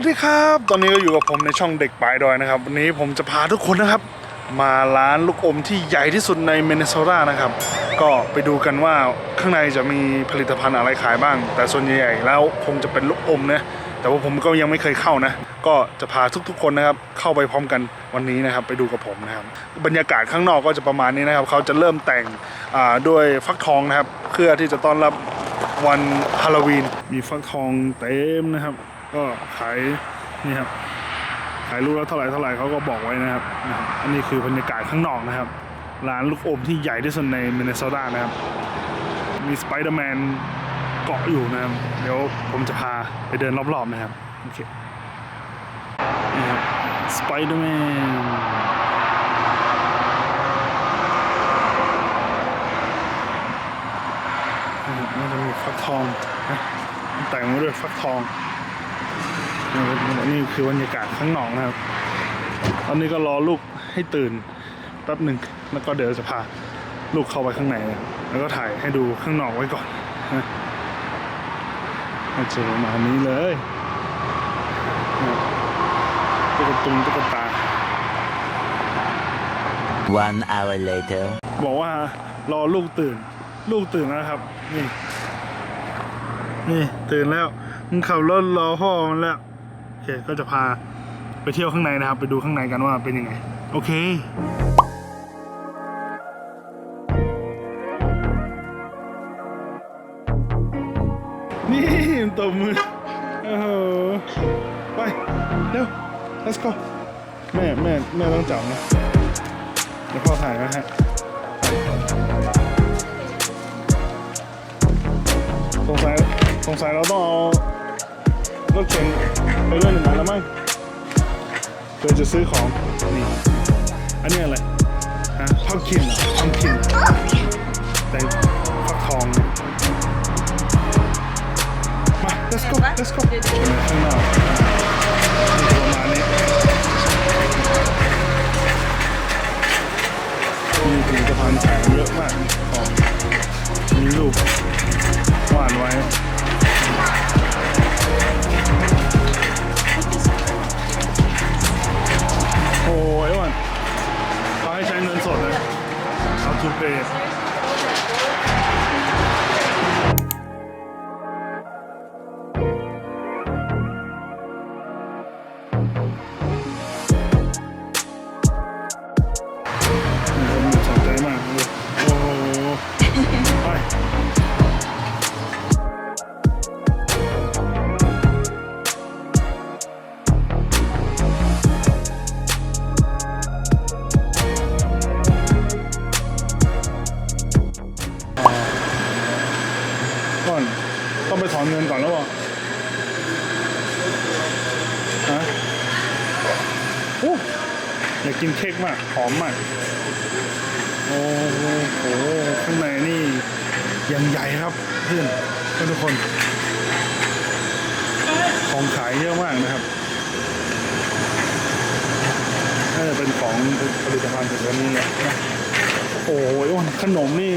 วัสดีครับ ตอนนี้ก็อยู่กับผมในช่องเด็กปลายดอยนะครับ วันนี้ผมจะพาทุกคนนะครับ มาร้านลูกอมที่ใหญ่ที่สุดในเมนนิโซตานะครับ ก็ไปดูกันว่าข้างในจะมีผลิตภัณฑ์อะไรขายบ้าง แต่ส่วนใหญ่แล้วคงจะเป็นลูกอมนะแต่ว่าผมก็ยังไม่เคยเข้านะ ก็จะพาทุกๆคนนะครับ เข้าไปพร้อมกันวันนี้นะครับ ไปดูกับผมนะครับ บรรยากาศข้างนอกก็จะประมาณนี้นะครับ เขาจะเริ่มแต่งด้วยฟักทองนะครับเพื่อที่จะต้อนรับวันฮาโลวีนมีฟักทองเต็มนะครับ ก็ขายนี่ครับขายลูกละเท่าไหร่เท่าไหร่เขาก็บอกไว้นะครับนะครับ อันนี้คือบรรยากาศข้างนอกนะครับ ร้านลูกอมที่ใหญ่ที่สุดในมินนิโซตานะครับ มีสไปเดอร์แมนเกาะอยู่นะครับ เดี๋ยวผมจะพาไปเดินรอบๆนะครับ โอเค นี่ครับสไปเดอร์แมนน่าจะมีฟักทองนะแต่งมาด้วยฟักทอง นี่คือบรรยากาศข้างนอกนะครับ ตอนนี้ก็รอลูกให้ตื่นแป๊บหนึ่งแล้วก็เดี๋ยวจะพาลูกเข้าไปข้างในนะแล้วก็ถ่ายให้ดูข้างนอกไว้ก่อนนะก็จะประมาณนี้เลยนะตุ๊กตุงตุ๊กตา One hour later. บอกว่ารอลูกตื่น ลูกตื่นแล้วครับ นี่ นี่ตื่นแล้วมันขับรถรอพ่อมันแล้วโอ เคก็จะพาไปเที่ยวข้างในนะครับ ไปดูข้างในกันว่าเป็นยังไง โอเคนี่ตบมือโอ้โหไป เร็ว let's go แม่แม่แม่ต้องจับนะเดี๋ยวพ่อถ่ายนะฮะสงสัยสงสัยเราต้องเอา รถเข็นไปด้วยหนึ่งอันแล้วมั้งเพื่อจะซื้อของนี่อันนี้อะไรฮะพัมคินเหรอพัมคินแต่ฟักทองมา let's go let's go ข้างนอกประมาณนี้มีผลิตภัณฑ์ขายเยอะมากของมีรูปวาดไว้ โอ้ยวันเขาใแล้วเปล่าฮะอ้อยากกินเค้กมาก หอมมาก โอ้โหข้างในนี่ยังใหญ่ครับเพื่อนทุกคน ของขายเยอะมากนะครับน่าจะเป็นของผลิตภัณฑ์จากนี้แหละนะโอ้ยอ้วนขนมนี่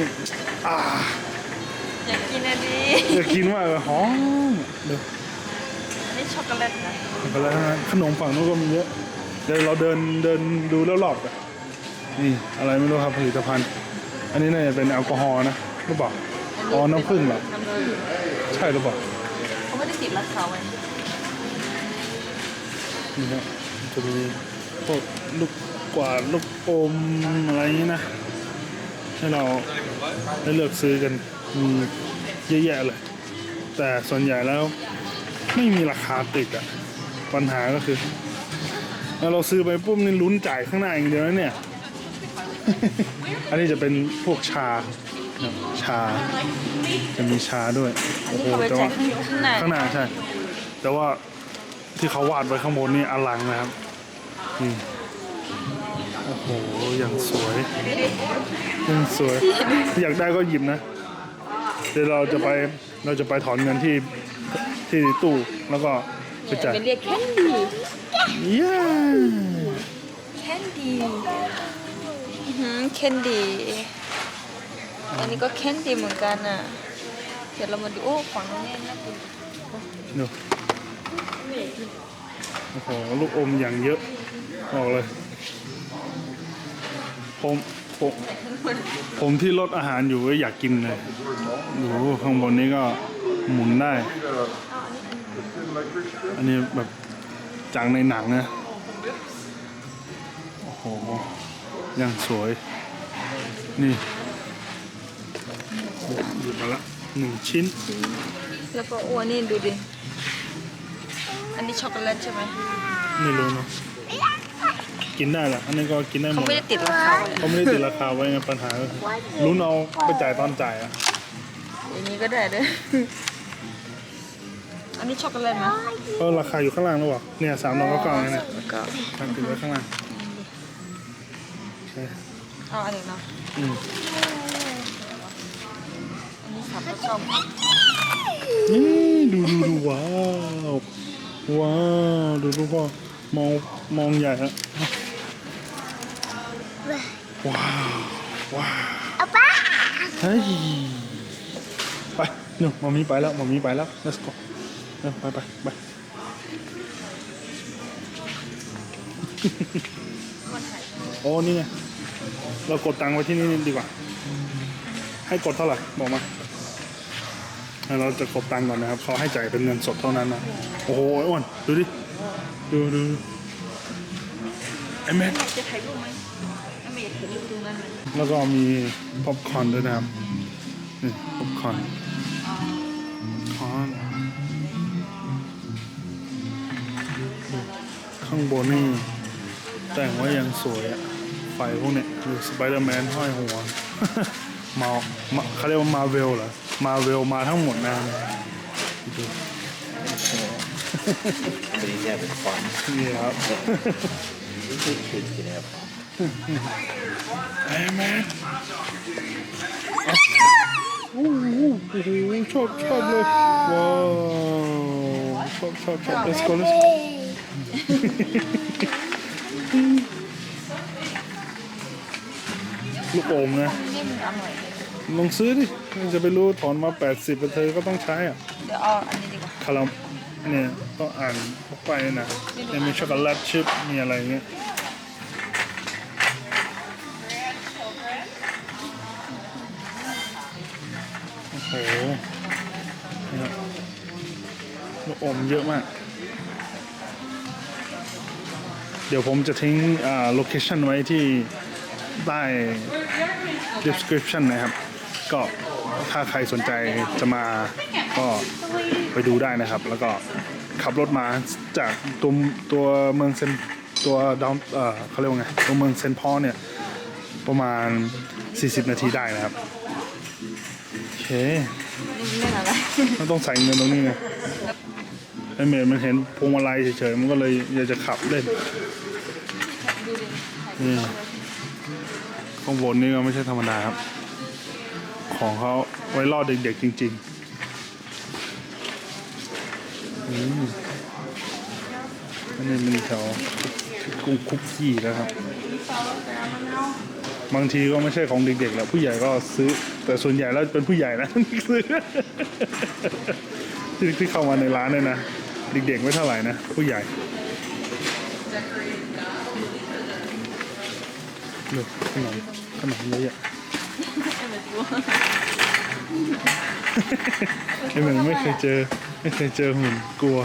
อ่า อยากกินอันนี้อยากกินมากเลยหอมเดี๋ยวอันนี้ช็อกโกแลตนะไปแล้วนะขนมฝั่งนู้นก็มีเยอะ เดี๋ยวเราเดินเดินดูแล้วรอบๆกันนี่อะไรไม่รู้ครับผลิตภัณฑ์ อันนี้น่าจะเป็นแอลกอฮอล์นะหรือเปล่า อ๋อ น้ำผึ้งเหรอ น้ำผึ้งใช่หรือเปล่าเขาไม่ได้ติดราคาไว้นี่ครับจะมีพวกลูกกวาดลูกอมอะไรอย่างนี้นะ ให้เราได้เลือกซื้อกัน มีเยอะแยะเลย แต่ส่วนใหญ่แล้วไม่มีราคาติดอะปัญหาก็คือเราซื้อไปปุ๊บนี่ลุ้นจ่ายข้างหน้าอย่างเดียวนะเนี่ย อันนี้จะเป็นพวกชา ชา จะมีชาด้วยโอ้โหแต่ว่าข้างหน้าข้างหน้าใช่ แต่ว่าที่เขาวาดไว้ข้างบนนี่อลังนะครับนี่โอ้โหอย่างสวยย่างสวย อยากได้ก็หยิบนะ เดี๋ยวเราจะไปเราจะไปถอนเงินที่ที่ตู้แล้วก็ไปจ่ายเป็นเรียกแคนดี้เย้แคนดี้อือหือแคนดี้อันนี้ก็แคนดี้เหมือนกันอะเดี๋ยวเรามาดูโอ้ของน้องเนี่ยน่ากินดูโอ้โหลูกอมอย่างเยอะบอกเลยผม ผมผมที่ลดอาหารอยู่ก็อยากกินเลยดูข้างบนนี้ก็หมุนได้ อันนี้แบบจากในหนังนะ โอ้โหยังสวย นี่หยิบมาละหนึ่งชิ้น แล้วก็อ้วนนี่ดูดิ อันนี้ช็อกโกแลตใช่ไหมไม่รู้เนาะ กินได้แหละอันนี้ก็กินได้หมเขาดไม่ได้ติดราคาเลยเขาไม่ได้ติดราคาไว้ไงปัญหาก็คือลุ้นเอาไปจ่ายตอนจ่ายอะอย่างนี้ก็ได้เด้ออันนี้ช็อกโกแลตไหมก็ราคาอยู่ข้างล่างแล้ววะเนี่ยสามร้อยเก้าเก้าเนี่ยแล้วก็ทำติดไว้ข้างล่างใช่เอาอันนี้เนาะอืมอันนี้สามรสช่องนี่ดูดูดูว้าวว้าวดูดูพ่อมองมองใหญ่ฮะ ว้าวว้าวเฮ้ยไปหนูมามีไปแล้วมามีไปแล้ว let's go เร็วไปไปไปโอ้นี่ไงเรากดตังค์ไว้ที่นี่ดีกว่า ให้กดเท่าไหร่บอกมาแล้วเราจะกดตังค์ก่อนนะครับเขาให้จ่ายเป็นเงินสดเท่านั้นนะโอ้โหไอ้อ้วนดูดิดูดูไอ้แม่จะถ่ายรูปไหม ถ้าไม่อยากถ่ายรูปตรงนั้นไหมแล้วก็มีป๊อปคอร์นด้วยนะครับนี่ป๊อปคอร์นคอร์นข้างบนนี่แต่งไว้ยังสวยอะไฟพวกเนี้ยดูสไปเดอร์แมนห้อยหัว มามาเขาเรียกว่ามาเวลเหรอ มาเวลมาทั้งหมดนะดู But he's having fun. นี่ครับ Kids can have fun. ไอ้แมนโอ้โหโอ้โหชอบชอบเลยว้าวชอบชอบชอบ let's go let's go ลูกอมนะนี่มันอร่อยเลยลองซื้อดิจะไปรู้ถอนมา 80เธอก็ต้องใช้อะ เดี๋ยวเอาอันนี้ดีกว่าคาราเนี่ยต้องอ่านพวกไปนะเนี่ยมีช็อกโกแลตชิพมีอะไรเงี้ย โอ้โหเนี่ยลูกอมเยอะมาก เดี๋ยวผมจะทิ้งโลเคชันไว้ที่ใต้ description นะครับ ก็ถ้าใครสนใจจะมาก็ไปดูได้นะครับ แล้วก็ขับรถมาจากตัวตัวเมืองเซนตัวดาวเออเขาเรียกว่าไงตัวเมืองเซนพอเนี่ย ประมาณ 40 นาทีได้นะครับ เคนี่ไม่อะไรมันต้องใส่เงินตรงนี้ไงไอเมย์มันเห็นพวงมาลัยเฉยๆมันก็เลยอยากจะขับเล่นนี่ข้างบนนี่ก็ไม่ใช่ธรรมดาครับ ของเขาไว้ล่อเด็กๆจริงๆอืมอันนี้มันแถวกุ้งคุกกี้นะครับ บางทีก็ไม่ใช่ของเด็กๆแล้วผู้ใหญ่ก็ซื้อ แต่ส่วนใหญ่แล้วเป็นผู้ใหญ่นะซื้อที่ที่เข้ามาในร้านเนี่ยนะเด็กๆไม่เท่าไหร่นะผู้ใหญ่ดูขนมขนมเยอะๆไอ้เหมือนไม่เคยเจอไม่เคยเจอหุ่นกลัว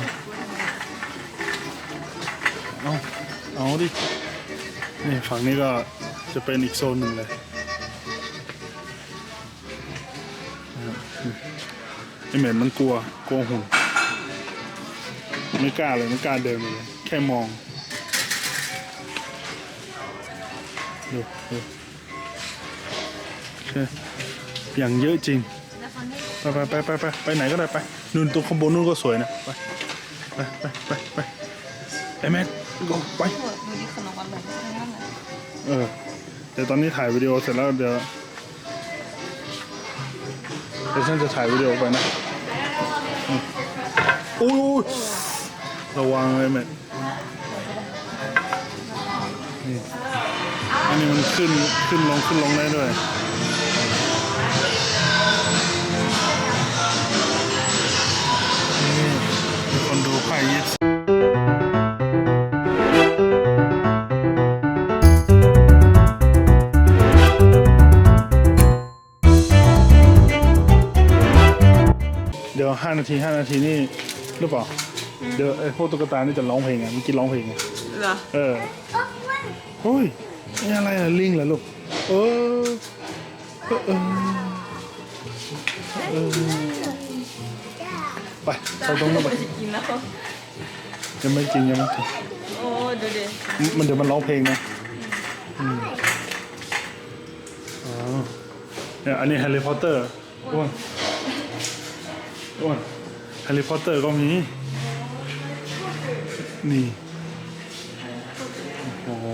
เอาเอาดินี่ฝั่งนี้ก็ จะเป็นอีกโซนหนึ่งเลยนะครับไอ้เหม็นมันกลัวกลัวหุ่นไม่กล้าเลยไม่กล้าเดินไปเลย แค่มองดูดูโอเคอย่างเยอะจริง ไปไปไปไปไปไปไหนก็ได้ไปนู่นตรงข้างบนนู่นก็สวยนะ ไปไปไปไปไปไอ้แม่ก็ไปดูดิขนมอร่อยทั้งนั้นเลยเออ เดี๋ยวตอนนี้ถ่ายวิดีโอเสร็จแล้วเดี๋ยวเดี๋ยวฉันจะถ่ายวิดีโอไปนะอืมโอ้ยระวังเลยแม่นี่อันนี้มันขึ้นขึ้นลงขึ้นลงได้ด้วยนี่คนดูไพ่ยิป หรือเปล่า เดี๋ยวไอ้พวกตุ๊กตานี่จะร้องเพลงไงเมื่อกี้ร้องเพลงไงเหรอเออเฮ้ยนี่อะไรอะลิงเหรอลูกเออเออเออเออไปไปตรงนู้นไปจะกินแล้ว ยังไม่จริงยังไม่จริงโอ้ดูดิมันเดี๋ยวมันร้องเพลงนะอืมอ๋อเนี่ยอันนี้แฮร์รี่พอตเตอร์อ้วนอ้วน แฮร์รี่พอตเตอร์ก็มี นี่ โอ้โห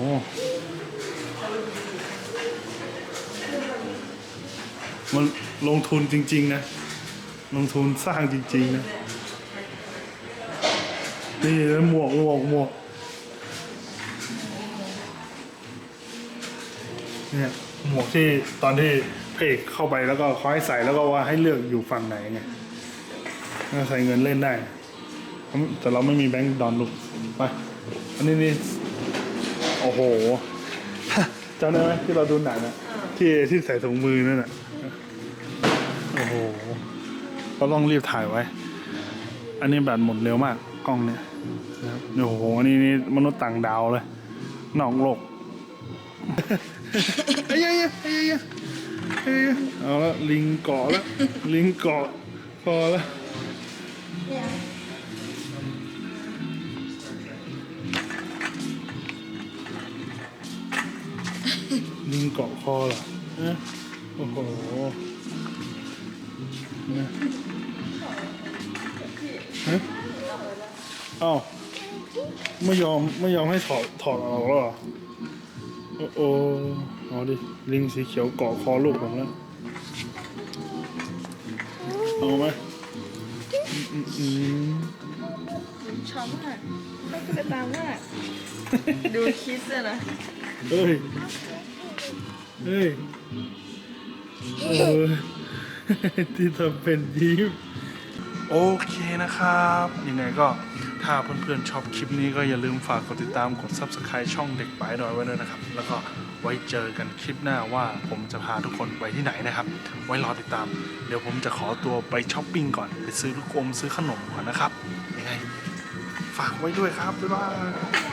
มันลงทุนจริง ๆ นะ ลงทุนสร้างจริง ๆ นะ นี่แล้วหมวกหมวกหมวกเนี่ยหมวกที่ตอนที่เพกเข้าไปแล้วก็เขาให้ใส่แล้วก็ว่าให้เลือกอยู่ฝั่งไหนไง ใส่เงินเล่นได้ แต่เราไม่มีแบงค์ดอนลูกไปอันนี้นี่โอ้โหจำได้ไหมที่เราดูหนังอะที่ที่ใส่ถุงมือนั่นอะโอ้โหเราต้องรีบถ่ายไว้ อันนี้แบตหมดเร็วมากกล้องเนี่ยนะครับโอ้โหอันนี้นี่มนุษย์ต่างดาวเลยนอกโลกเอ้ยเอ้ยเอ้ยเอ้ยเอ้ยเอาละลิงเกาะแล้วลิงเกาะพอแล้ว ลิงเกาะคอเหรอฮะโอ้โหนะฮะเอ้าไม่ยอมไม่ยอมให้ถอดถอดออกแล้วเหรอ โอ้โอ้เอาดิ ลิงสีเขียวเกาะคอลูกผมแล้ว เอาไหม อืมอืมชอบมากชอบตุ๊กตามาก ดูคิสอะนะเฮ้ย เฮ้ยเออที่ทำเป็นยิ้ม โอเคนะครับ ยังไงก็ถ้าเพื่อนๆชอบคลิปนี้ก็อย่าลืมฝากกดติดตามกด Subscribe ช่องเด็กปายน่อยไว้ด้วยนะครับ แล้วก็ ไว้เจอกันคลิปหน้าว่าผมจะพาทุกคนไปที่ไหนนะครับ ไว้รอติดตาม เดี๋ยวผมจะขอตัวไปช้อปปิ้งก่อน ไปซื้อลูกอมซื้อขนมก่อนนะครับยังไงฝากไว้ด้วยครับบ๊ายบาย